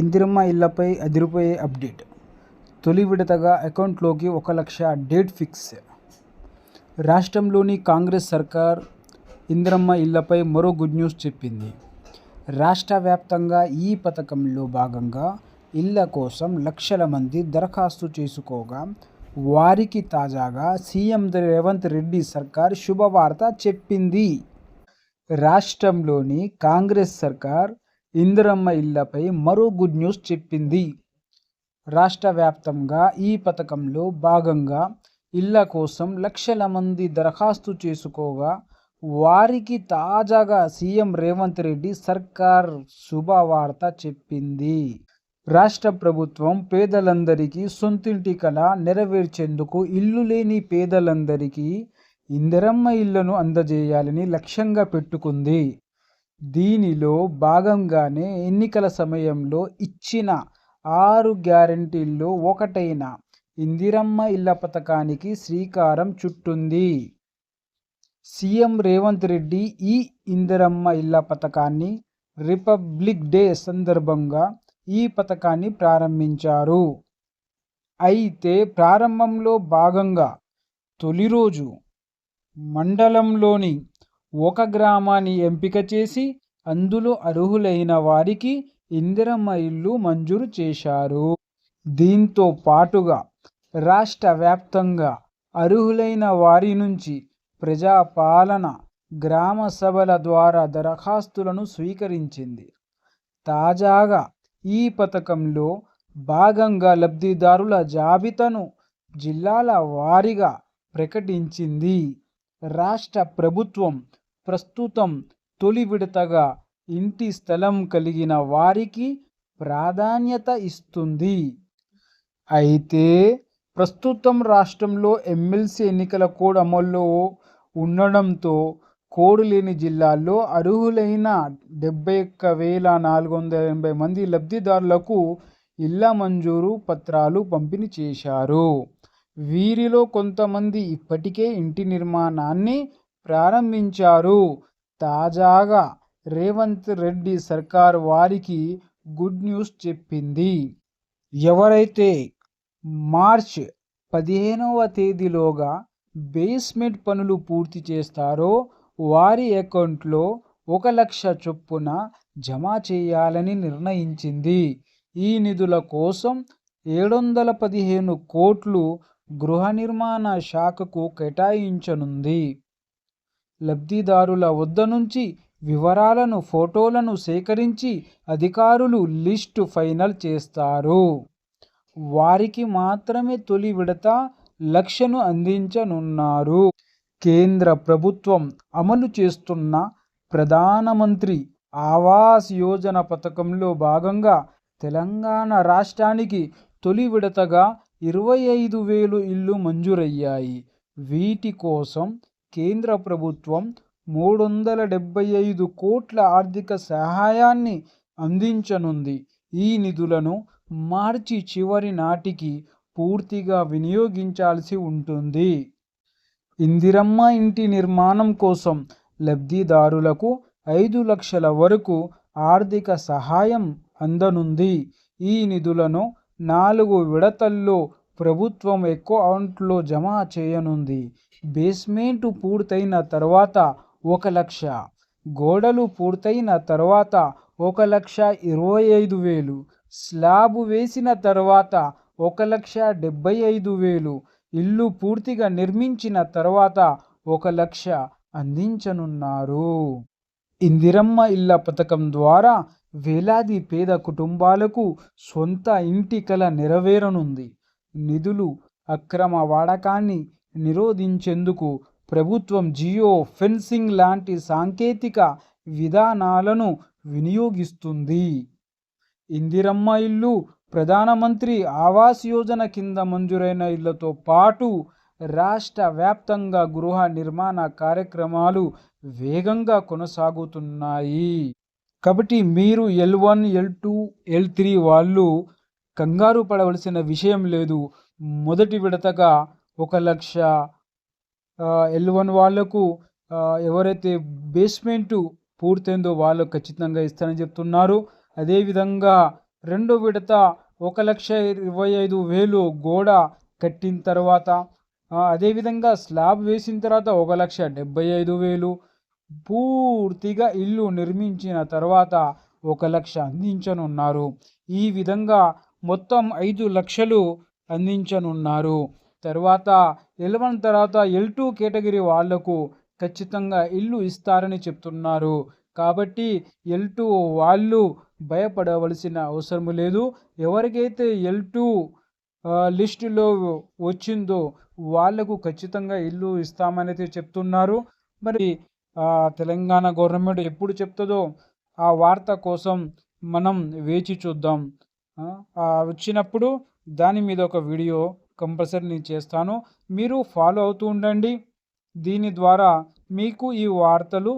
ఇందిరమ్మ ఇళ్ళపై అదిరిపోయే అప్డేట్. తొలి విడతగా అకౌంట్లోకి ఒక లక్ష డేట్ ఫిక్స్. రాష్ట్రంలోని కాంగ్రెస్ సర్కార్ ఇందిరమ్మ ఇళ్ళపై మరో గుడ్ న్యూస్ చెప్పింది. రాష్ట్ర వ్యాప్తంగా ఈ పథకంలో భాగంగా ఇళ్ళ కోసం లక్షల మంది దరఖాస్తు చేసుకోగా వారికి తాజాగా సీఎం రేవంత్ రెడ్డి సర్కార్ శుభవార్త చెప్పింది. రాష్ట్రంలోని కాంగ్రెస్ సర్కార్ ఇందిరమ్మ ఇళ్ళపై మరో గుడ్ న్యూస్ చెప్పింది. రాష్ట్ర వ్యాప్తంగా ఈ పథకంలో భాగంగా ఇళ్ళ కోసం లక్షల మంది దరఖాస్తు చేసుకోగా వారికి తాజాగా సీఎం రేవంత్ రెడ్డి సర్కార్ శుభవార్త చెప్పింది. రాష్ట్ర ప్రభుత్వం పేదలందరికీ సొంతింటి కల నెరవేర్చేందుకు ఇల్లు లేని పేదలందరికీ ఇందిరమ్మ ఇళ్ళను అందజేయాలని లక్ష్యంగా పెట్టుకుంది. దీనిలో భాగంగానే ఎన్నికల సమయంలో ఇచ్చిన ఆరు గ్యారంటీల్లో ఒకటైన ఇందిరమ్మ ఇళ్ళ పథకానికి శ్రీకారం చుట్టింది. సీఎం రేవంత్ రెడ్డి ఈ ఇందిరమ్మ ఇళ్ళ పథకాన్ని రిపబ్లిక్ డే సందర్భంగా ఈ పథకాన్ని ప్రారంభించారు. అయితే ప్రారంభంలో భాగంగా తొలి రోజు మండలంలోని ఒక గ్రామాన్ని ఎంపిక చేసి అందులో అర్హులైన వారికి ఇందిరమ్మ ఇల్లు మంజూరు చేశారు. దీంతో పాటుగా రాష్ట్ర వ్యాప్తంగా అర్హులైన వారి నుంచి ప్రజాపాలన గ్రామ సభల ద్వారా దరఖాస్తులను స్వీకరించింది. తాజాగా ఈ పథకంలో భాగంగా లబ్ధిదారుల జాబితాను జిల్లాల వారీగా ప్రకటించింది. రాష్ట్ర ప్రభుత్వం ప్రస్తుతం తొలి విడతగా ఇంటి స్థలం కలిగిన వారికి ప్రాధాన్యత ఇస్తుంది. అయితే ప్రస్తుతం రాష్ట్రంలో ఎమ్మెల్సీ ఎన్నికల కోడ్ అమల్లో ఉండడంతో కోడ్ లేని జిల్లాల్లో అర్హులైన డెబ్బై ఒక్క వేల నాలుగు వందల ఎనభై మంది లబ్ధిదారులకు ఇళ్ళ మంజూరు పత్రాలు పంపిణీ చేశారు. వీరిలో కొంతమంది ఇప్పటికే ఇంటి నిర్మాణాన్ని ప్రారంభించారు. తాజాగా రేవంత్ రెడ్డి సర్కార్ వారికి గుడ్ న్యూస్ చెప్పింది. ఎవరైతే మార్చ్ పదిహేనవ తేదీలోగా బేస్మెంట్ పనులు పూర్తి చేస్తారో వారి అకౌంట్లో ఒక లక్ష చొప్పున జమ చేయాలని నిర్ణయించింది. ఈ నిధుల కోసం ఏడు వందల పదిహేను కోట్లు గృహ నిర్మాణ శాఖకు కేటాయించనుంది. లబ్ధిదారుల వద్ద నుంచి వివరాలను ఫోటోలను సేకరించి అధికారులు లిస్టు ఫైనల్ చేస్తారు. వారికి మాత్రమే తొలి విడత లక్షను అందించనున్నారు. కేంద్ర ప్రభుత్వం అమలు చేస్తున్న ప్రధానమంత్రి ఆవాస్ యోజన పథకంలో భాగంగా తెలంగాణ రాష్ట్రానికి తొలి విడతగా ఇరవై ఐదు వేలు ఇళ్ళు మంజూరయ్యాయి. వీటి కోసం కేంద్ర ప్రభుత్వం మూడు వందల డెబ్బై ఐదు కోట్ల ఆర్థిక సహాయాన్ని అందించనుంది. ఈ నిధులను మార్చి చివరి నాటికి పూర్తిగా వినియోగించాల్సి ఉంటుంది. ఇందిరమ్మ ఇంటి నిర్మాణం కోసం లబ్ధిదారులకు ఐదు లక్షల వరకు ఆర్థిక సహాయం అందనుంది. ఈ నిధులను నాలుగు విడతల్లో ప్రభుత్వం అకౌంట్లో జమ చేయనుంది. బేస్మెంట్ పూర్తయిన తర్వాత ఒక లక్ష. గోడలు పూర్తయిన తర్వాత ఒక లక్ష ఇరవై ఐదు వేలు. స్లాబ్ వేసిన తర్వాత ఒక లక్ష డెబ్బై ఐదు వేలు. ఇల్లు పూర్తిగా నిర్మించిన తర్వాత ఒక లక్ష అందించనున్నారు. ఇందిరమ్మ ఇళ్ళ పథకం ద్వారా వేలాది పేద కుటుంబాలకు సొంత ఇంటి కల నెరవేరనుంది. నిధులు అక్రమ వాడకాన్ని నిరోధించేందుకు ప్రభుత్వం జియో ఫెన్సింగ్ లాంటి సాంకేతిక విధానాలను వినియోగిస్తుంది. ఇందిరమ్మ ఇల్లు ప్రధానమంత్రి ఆవాస్ యోజన కింద మంజూరైన ఇళ్ళతో పాటు రాష్ట్ర వ్యాప్తంగా గృహ నిర్మాణ కార్యక్రమాలు వేగంగా కొనసాగుతున్నాయి. కాబట్టి మీరు L one L two L three వాళ్ళు కంగారు పడవలసిన విషయం లేదు. మొదటి విడతగా ఒక లక్ష ఎల్ వన్ వాళ్ళకు ఎవరైతే బేస్మెంటు పూర్తయిందో వాళ్ళు ఖచ్చితంగా ఇస్తారని చెప్తున్నారు. అదేవిధంగా రెండో విడత ఒక లక్ష ఇరవై ఐదు వేలు గోడ కట్టిన తర్వాత అదేవిధంగా స్లాబ్ వేసిన తర్వాత ఒక లక్ష డెబ్బై ఐదు వేలు పూర్తిగా ఇల్లు నిర్మించిన తర్వాత ఒక లక్ష అందించనున్నారు. ఈ విధంగా మొత్తం ఐదు లక్షలు అందించనున్నారు. తర్వాత ఎల్ వన్ తర్వాత ఎల్ టూ కేటగిరీ వాళ్ళకు ఖచ్చితంగా ఇల్లు ఇస్తారని చెప్తున్నారు. కాబట్టి ఎల్ టూ వాళ్ళు భయపడవలసిన అవసరం లేదు. ఎవరికైతే ఎల్ టూ లిస్టులో వచ్చిందో వాళ్ళకు ఖచ్చితంగా ఇల్లు ఇస్తామనైతే చెప్తున్నారు. మరి తెలంగాణ గవర్నమెంట్ ఎప్పుడు చెప్తుందో ఆ వార్త కోసం మనం వేచి చూద్దాం. వచ్చినప్పుడు దాని మీద ఒక వీడియో కంపల్సరీ నేను చేస్తాను. మీరు ఫాలో అవుతూ ఉండండి. దీని ద్వారా మీకు ఈ వార్తలు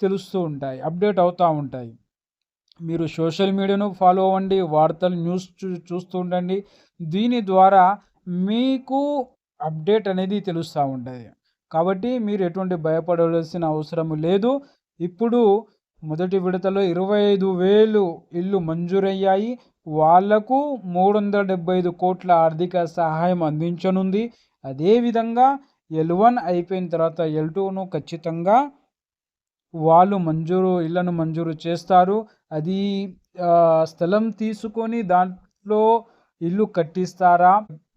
తెలుస్తూ ఉంటాయి అప్డేట్ అవుతూ ఉంటాయి. మీరు సోషల్ మీడియాను ఫాలో అవ్వండి వార్తలు న్యూస్ చూ చూస్తూ ఉండండి. దీని ద్వారా మీకు అప్డేట్ అనేది తెలుస్తూ ఉంటుంది. కాబట్టి మీరు ఎటువంటి భయపడవలసిన అవసరం లేదు. ఇప్పుడు మొదటి విడతలో ఇరవై ఐదు వేలు ఇల్లు మంజూరయ్యాయి. వాళ్ళకు మూడు వందల డెబ్బై ఐదు కోట్ల ఆర్థిక సహాయం అందించనుంది. అదేవిధంగా ఎల్ వన్ అయిపోయిన తర్వాత ఎల్ టూను ఖచ్చితంగా వాళ్ళు మంజూరు ఇళ్ళను మంజూరు చేస్తారు. అది స్థలం తీసుకొని దాంట్లో ఇల్లు కట్టిస్తారా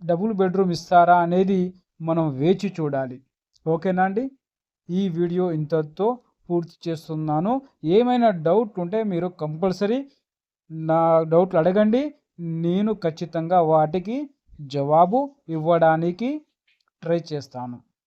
డబుల్ బెడ్రూమ్ ఇస్తారా అనేది మనం వేచి చూడాలి. ఓకేనా అండి? ఈ వీడియో ఇంతతో పూర్తి చేస్తున్నాను. ఏమైనా డౌట్ ఉంటే మీరు కంపల్సరీ నా డౌట్లు అడగండి. నేను ఖచ్చితంగా వాటికి జవాబు ఇవ్వడానికి ట్రై చేస్తాను.